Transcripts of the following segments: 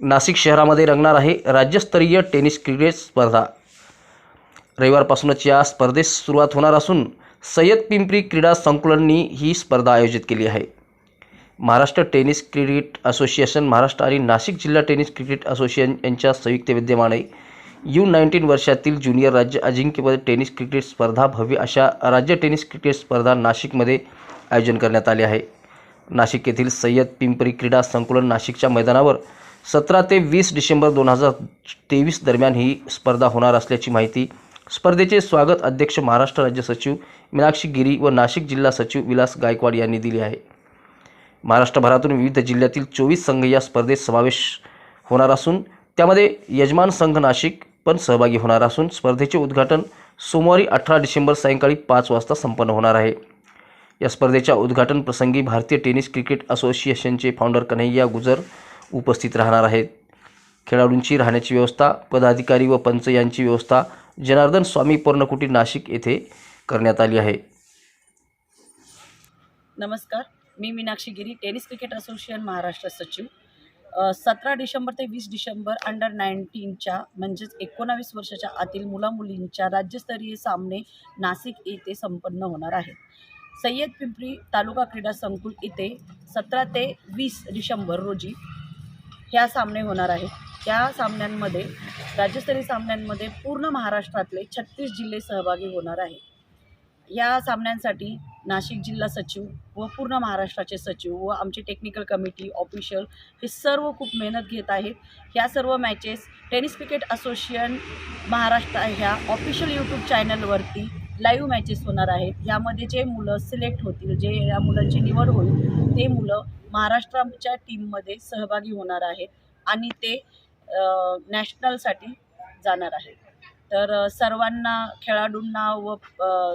नाशिक शहरामध्ये रंगणार आहे राज्यस्तरीय टेनिस क्रिकेट स्पर्धा. रविवारपासूनच या स्पर्धेस सुरुवात होणार असून सय्यद पिंपरी क्रीडा संकुलननी ही स्पर्धा आयोजित केली आहे. Maharashtra tennis cricket association Maharashtra आणि नाशिक जिल्हा टेनिस क्रिकेट असोसिएशन यांच्या संयुक्त विद्यमाने यू नाईन्टीन वर्षातील ज्युनियर राज्य अजिंक्यपद टेनिस क्रिकेट स्पर्धा भव्य अशा राज्य टेनिस क्रिकेट स्पर्धा नाशिकमध्ये आयोजन करण्यात आले आहे. नाशिक येथील सय्यद पिंपरी क्रीडा संकुलन नाशिकच्या मैदानावर सतरा ते वीस डिसेंबर दोन हजार तेवीस दरम्यान ही स्पर्धा होणार असल्याची माहिती स्पर्धेचे स्वागत अध्यक्ष महाराष्ट्र राज्य सचिव मीनाक्षी गिरी व नाशिक जिल्हा सचिव विलास गायकवाड यांनी दिली आहे. महाराष्ट्रभरातून विविध जिल्ह्यातील चोवीस संघ या स्पर्धेत समावेश होणार असून त्यामध्ये यजमान संघ नाशिक पण सहभागी होणार असून स्पर्धेचे उद्घाटन सोमवारी अठरा डिसेंबर सायंकाळी पाच वाजता संपन्न होणार आहे. या स्पर्धेच्या उद्घाटन प्रसंगी भारतीय टेनिस क्रिकेट असोसिएशनचे फाउंडर कन्हैया गुजर उपस्थित राहणार आहेत. खेळाडूंची राहण्याची व्यवस्था पदाधिकारी व पंच यांची व्यवस्था जनार्दन स्वामी पर्णकुटी नाशिक येथे करण्यात आली आहे. नमस्कार. मी Meenakshi Giri tennis cricket association Maharashtra सचिव. सतरा डिसेंबर ते वीस डिसेंबर अंडर नाईन्टीनच्या म्हणजेच एकोणावीस वर्षाच्या आतील मुलामुलींच्या राज्यस्तरीय सामने नाशिक येथे संपन्न होणार आहेत. सय्यद पिंपरी तालुका क्रीडा संकुल इथे सतरा ते वीस डिसेंबर रोजी ह्या सामने होणार आहेत. त्या सामन्यांमध्ये राज्यस्तरीय सामन्यांमध्ये पूर्ण महाराष्ट्रातले छत्तीस जिल्हे सहभागी होणार आहेत. या सामन्यांसाठी नाशिक जिल्हा सचिव व पूर्ण महाराष्ट्राचे सचिव व आमची टेक्निकल कमिटी ऑफिशियल हे सर्व खूप मेहनत घेत आहेत. ह्या सर्व matches tennis cricket association Maharashtra ह्या ऑफिशियल यूट्यूब चॅनलवरती लाईव्ह मॅचेस होणार आहेत. यामध्ये जे मुलं सिलेक्ट होतील जे या मुलांची निवड होईल ते मुलं महाराष्ट्राच्या टीममध्ये सहभागी होणार आहेत आणि ते नॅशनलसाठी जाणार आहेत. तर सर्वांना खेळाडूंना व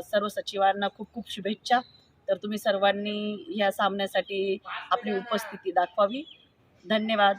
सर्व सचिवांना खूप खूप शुभेच्छा. तर तुम्ही सर्वांनी ह्या सामन्यासाठी आपली उपस्थिती दाखवावी. धन्यवाद.